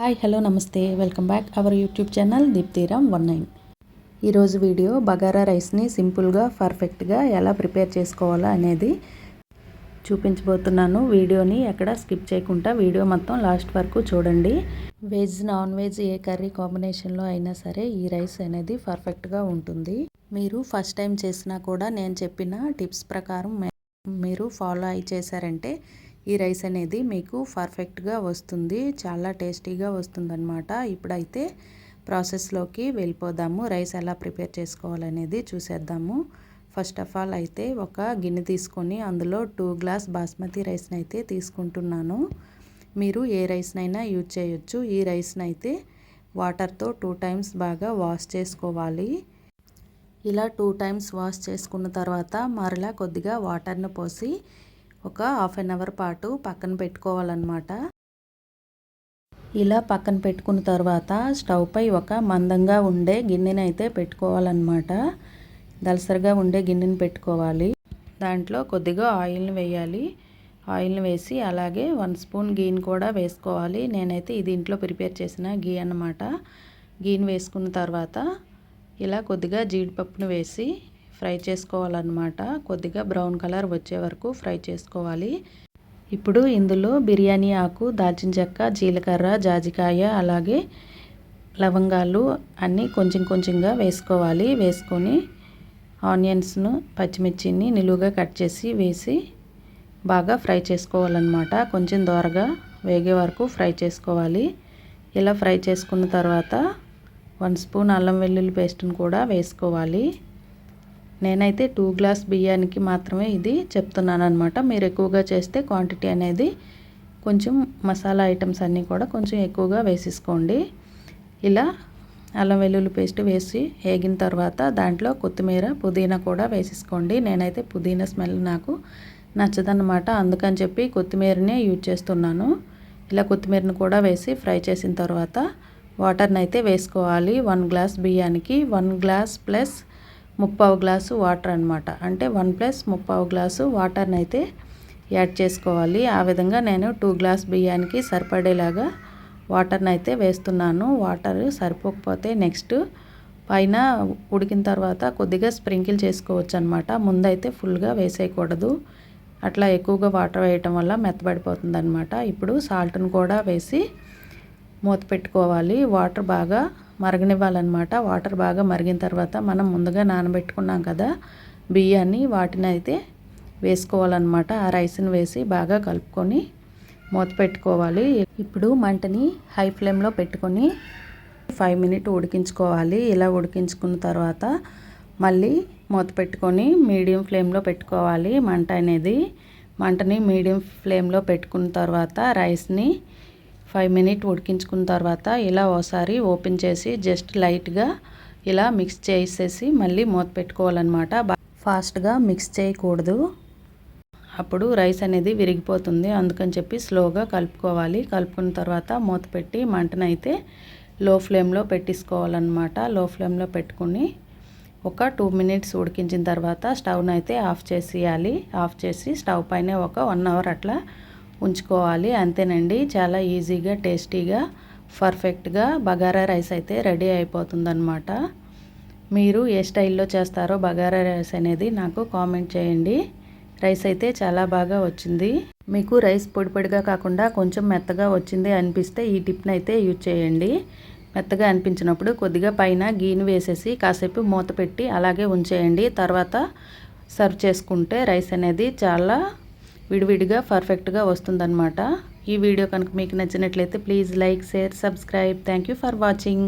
Hi hello నమస్తే. Welcome back our YouTube channel Deeptiram one nine. ఈరోజు video bagara రైస్ని సింపుల్గా పర్ఫెక్ట్గా ఎలా ప్రిపేర్ చేసుకోవాలా అనేది చూపించబోతున్నాను. వీడియోని ఎక్కడ స్కిప్ చేయకుండా వీడియో మొత్తం లాస్ట్ వరకు చూడండి. వెజ్ నాన్ వెజ్ ఏ కర్రీ కాంబినేషన్లో అయినా సరే ఈ రైస్ అనేది పర్ఫెక్ట్గా ఉంటుంది. మీరు ఫస్ట్ టైం చేసినా కూడా నేను చెప్పిన టిప్స్ ప్రకారం మీరు ఫాలో అయి చేశారంటే ఈ రైస్ అనేది మీకు పర్ఫెక్ట్గా వస్తుంది. చాలా టేస్టీగా వస్తుందన్నమాట. ఇప్పుడైతే ప్రాసెస్లోకి వెళ్ళిపోదాము. రైస్ ఎలా ప్రిపేర్ చేసుకోవాలనేది చూసేద్దాము. ఫస్ట్ ఆఫ్ ఆల్ అయితే ఒక గిన్నె తీసుకొని అందులో టూ గ్లాస్ బాస్మతి రైస్ని అయితే తీసుకుంటున్నాను. మీరు ఏ రైస్నైనా యూజ్ చేయొచ్చు. ఈ రైస్ని అయితే వాటర్తో టూ టైమ్స్ బాగా వాష్ చేసుకోవాలి. ఇలా టూ టైమ్స్ వాష్ చేసుకున్న తర్వాత మరలా కొద్దిగా వాటర్ను పోసి ఒక హాఫ్ అన్ అవర్ పాటు పక్కన పెట్టుకోవాలన్నమాట. ఇలా పక్కన పెట్టుకున్న తర్వాత స్టవ్ పై ఒక మందంగా ఉండే గిన్నెని అయితే పెట్టుకోవాలన్నమాట. దలసరిగా ఉండే గిన్నెని పెట్టుకోవాలి. దాంట్లో కొద్దిగా ఆయిల్ని వేయాలి. ఆయిల్ని వేసి అలాగే వన్ స్పూన్ గీని కూడా వేసుకోవాలి. నేనైతే ఇది ఇంట్లో ప్రిపేర్ చేసిన గీ అన్నమాట. గీని వేసుకున్న తర్వాత ఇలా కొద్దిగా జీడిపప్పును వేసి ఫ్రై చేసుకోవాలన్నమాట. కొద్దిగా బ్రౌన్ కలర్ వచ్చే వరకు ఫ్రై చేసుకోవాలి. ఇప్పుడు ఇందులో బిర్యానీ ఆకు దాల్చిన చెక్క జీలకర్ర జాజికాయ అలాగే లవంగాలు అన్నీ కొంచెం కొంచెంగా వేసుకోవాలి. వేసుకొని ఆనియన్స్ను పచ్చిమిర్చిని నిలువుగా కట్ చేసి వేసి బాగా ఫ్రై చేసుకోవాలన్నమాట. కొంచెం దోరగా వేగే వరకు ఫ్రై చేసుకోవాలి. ఇలా ఫ్రై చేసుకున్న తర్వాత వన్ స్పూన్ అల్లం వెల్లుల్లి పేస్ట్ని కూడా వేసుకోవాలి. నేనైతే టూ గ్లాస్ బియ్యానికి మాత్రమే ఇది చెప్తున్నాను అనమాట మీరు ఎక్కువగా చేస్తే క్వాంటిటీ అనేది కొంచెం మసాలా ఐటమ్స్ అన్నీ కూడా కొంచెం ఎక్కువగా వేసేసుకోండి. ఇలా అల్లం వెల్లుల్లి పేస్ట్ వేసి వేగిన తర్వాత దాంట్లో కొత్తిమీర పుదీనా కూడా వేసేసుకోండి. నేనైతే పుదీనా స్మెల్ నాకు నచ్చదన్నమాట. అందుకని చెప్పి కొత్తిమీరనే యూజ్ చేస్తున్నాను. ఇలా కొత్తిమీరను కూడా వేసి ఫ్రై చేసిన తర్వాత వాటర్ని అయితే వేసుకోవాలి. వన్ గ్లాస్ బియ్యానికి వన్ గ్లాస్ ప్లస్ ముప్పావు గ్లాసు వాటర్ అనమాట అంటే వన్ ప్లస్ ముప్పావు గ్లాసు వాటర్ని అయితే యాడ్ చేసుకోవాలి. ఆ విధంగా నేను టూ గ్లాస్ బియ్యానికి సరిపడేలాగా వాటర్ని అయితే వేస్తున్నాను. వాటర్ సరిపోకపోతే నెక్స్ట్ పైన ఉడికిన తర్వాత కొద్దిగా స్ప్రింకిల్ చేసుకోవచ్చు అనమాట ముందైతే ఫుల్గా వేసేయకూడదు. అట్లా ఎక్కువగా వాటర్ వేయటం వల్ల మెత్తబడిపోతుంది అనమాట ఇప్పుడు సాల్ట్ను కూడా వేసి మూత పెట్టుకోవాలి. వాటర్ బాగా మరగనివ్వాలన్నమాట. వాటర్ బాగా మరిగిన తర్వాత మనం ముందుగా నానబెట్టుకున్నాం కదా బియ్యాన్ని వాటిని అయితే వేసుకోవాలన్నమాట. ఆ రైస్ని వేసి బాగా కలుపుకొని మూత పెట్టుకోవాలి. ఇప్పుడు మంటని హై ఫ్లేమ్లో పెట్టుకొని ఫైవ్ మినిట్ ఉడికించుకోవాలి. ఇలా ఉడికించుకున్న తర్వాత మళ్ళీ మూత పెట్టుకొని మీడియం ఫ్లేమ్లో పెట్టుకోవాలి మంట అనేది. మంటని మీడియం ఫ్లేమ్లో పెట్టుకున్న తర్వాత రైస్ని ఫైవ్ మినిట్ ఉడికించుకున్న తర్వాత ఇలా ఓసారి ఓపెన్ చేసి జస్ట్ లైట్గా ఇలా మిక్స్ చేసేసి మళ్ళీ మూత పెట్టుకోవాలన్నమాట. ఫాస్ట్గా మిక్స్ చేయకూడదు. అప్పుడు రైస్ అనేది విరిగిపోతుంది. అందుకని చెప్పి స్లోగా కలుపుకోవాలి. కలుపుకున్న తర్వాత మూత పెట్టి మంటనైతే లో ఫ్లేమ్లో పెట్టేసుకోవాలన్నమాట. లో ఫ్లేమ్లో పెట్టుకుని ఒక టూ మినిట్స్ ఉడికించిన తర్వాత స్టవ్ని అయితే ఆఫ్ చేసేయాలి. ఆఫ్ చేసి స్టవ్ పైన ఒక వన్ అవర్ అట్లా ఉంచుకోవాలి. అంతేనండి. చాలా ఈజీగా టేస్టీగా పర్ఫెక్ట్గా బగారా రైస్ అయితే రెడీ అయిపోతుందన్నమాట. మీరు ఏ స్టైల్లో చేస్తారో బగారా రైస్ అనేది నాకు కామెంట్ చేయండి. రైస్ అయితే చాలా బాగా వచ్చింది. మీకు రైస్ పొడి పొడిగా కాకుండా కొంచెం మెత్తగా వచ్చింది అనిపిస్తే ఈ టిప్ని అయితే యూజ్ చేయండి. మెత్తగా అనిపించినప్పుడు కొద్దిగా పైన గీని వేసేసి కాసేపు మూత పెట్టి అలాగే ఉంచేయండి. తర్వాత సర్వ్ చేసుకుంటే రైస్ అనేది చాలా విడివిడిగా పర్ఫెక్ట్గా వస్తుందన్నమాట. ఈ వీడియో కనుక మీకు నచ్చినట్లయితే please like share subscribe thank for watching